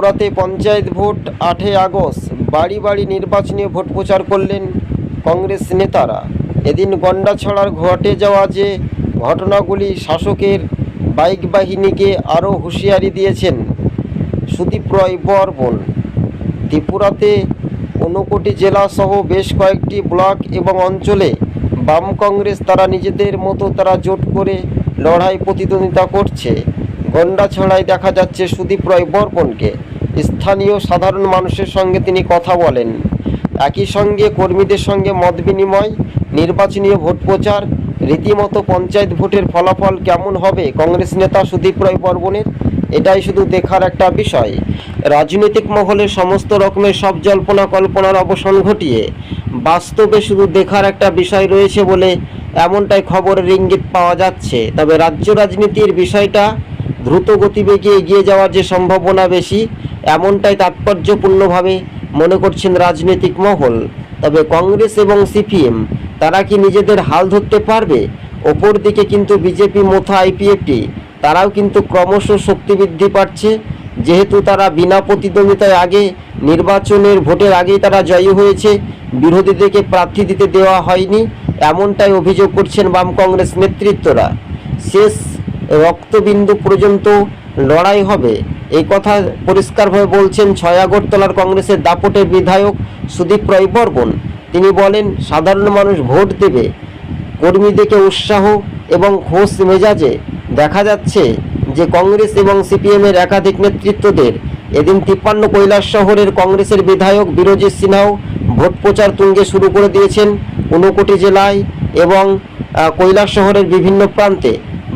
ত্রিপুরাতে পঞ্চায়েত ভোট আটই আগস্ট। বাড়ি বাড়ি নির্বাচনী ভোট প্রচার করলেন কংগ্রেস নেতারা। এদিন গন্ডাছড়ার ঘটে যাওয়া যে ঘটনাগুলি শাসকের বাইক বাহিনীকে আরও হুঁশিয়ারি দিয়েছেন সুদীপ রয় ত্রিপুরাতে ঊনকোটি জেলাসহ বেশ কয়েকটি ব্লক এবং অঞ্চলে বাম কংগ্রেস তারা নিজেদের মতো তারা জোট করে লড়াই প্রতিদ্বন্দ্বিতা করছে। গন্ডাছড়ায় দেখা যাচ্ছে সুদীপ রয় স্থানীয় সাধারণ মানুষের সঙ্গে তিনি কথা বলেন। একই সঙ্গে কর্মীদের সঙ্গে মত বিনিময় নির্বাচনী ভোট প্রচার, রীতিমতো পঞ্চায়েত ভোটের ফলাফল কেমন হবে, কংগ্রেস নেতা সুদীপ রায় বর্মনের এটাই শুধু দেখার একটা বিষয়। রাজনৈতিক মহলে সমস্ত রকমের সব জল্পনা কল্পনার অবসান ঘটিয়ে, বাস্তবে শুধু দেখার একটা বিষয় রয়েছে বলে এমনটাই খবরের ইঙ্গিত পাওয়া যাচ্ছে। তবে রাজ্য রাজনীতির বিষয়টা দ্রুত গতিবেগে এগিয়ে যাওয়ার যে সম্ভাবনা বেশি, এমনটাই তাৎপর্যপূর্ণভাবে মনে করছেন রাজনৈতিক মহল। তবে কংগ্রেস এবং সিপিএম, তারা কি নিজেদের হাল ধরতে পারবে? ওপর দিকে কিন্তু বিজেপি মোথা আইপিএফটি, তারাও কিন্তু ক্রমশ শক্তি বৃদ্ধি পাচ্ছে। যেহেতু তারা বিনা প্রতিদ্বন্দ্বিতায় আগে নির্বাচনের ভোটের আগেই তারা জয়ী হয়েছে, বিরোধীদেরকে প্রার্থী দিতে দেওয়া হয়নি, এমনটাই অভিযোগ করছেন বাম কংগ্রেস নেতৃত্বরা। শেষ রক্তবিন্দু পর্যন্ত লড়াই হবে। এই কথা পরিষ্কারভাবে বলছেন ছয় আগরতলার কংগ্রেসের দাপটের বিধায়ক সুদীপ রায় বর্মন। তিনি বলেন, সাধারণ মানুষ ভোট দেবে কর্মীদেরকে উৎসাহ এবং খোশ মেজাজে। দেখা যাচ্ছে যে কংগ্রেস এবং সিপিএমের একাধিক নেতৃত্বদের এদিন তিপ্পান্ন কৈলাস শহরের কংগ্রেসের বিধায়ক বিরোজিৎ সিনহাও ভোট প্রচার তুঙ্গে শুরু করে দিয়েছেন ঊনকোটি জেলায় এবং কৈলাস শহরের বিভিন্ন প্রান্তে।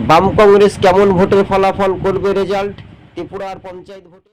বাম কংগ্রেস কেমন ভোটের ফলাফল করবে রেজাল্ট ত্রিপুরার পঞ্চায়েত ভোটে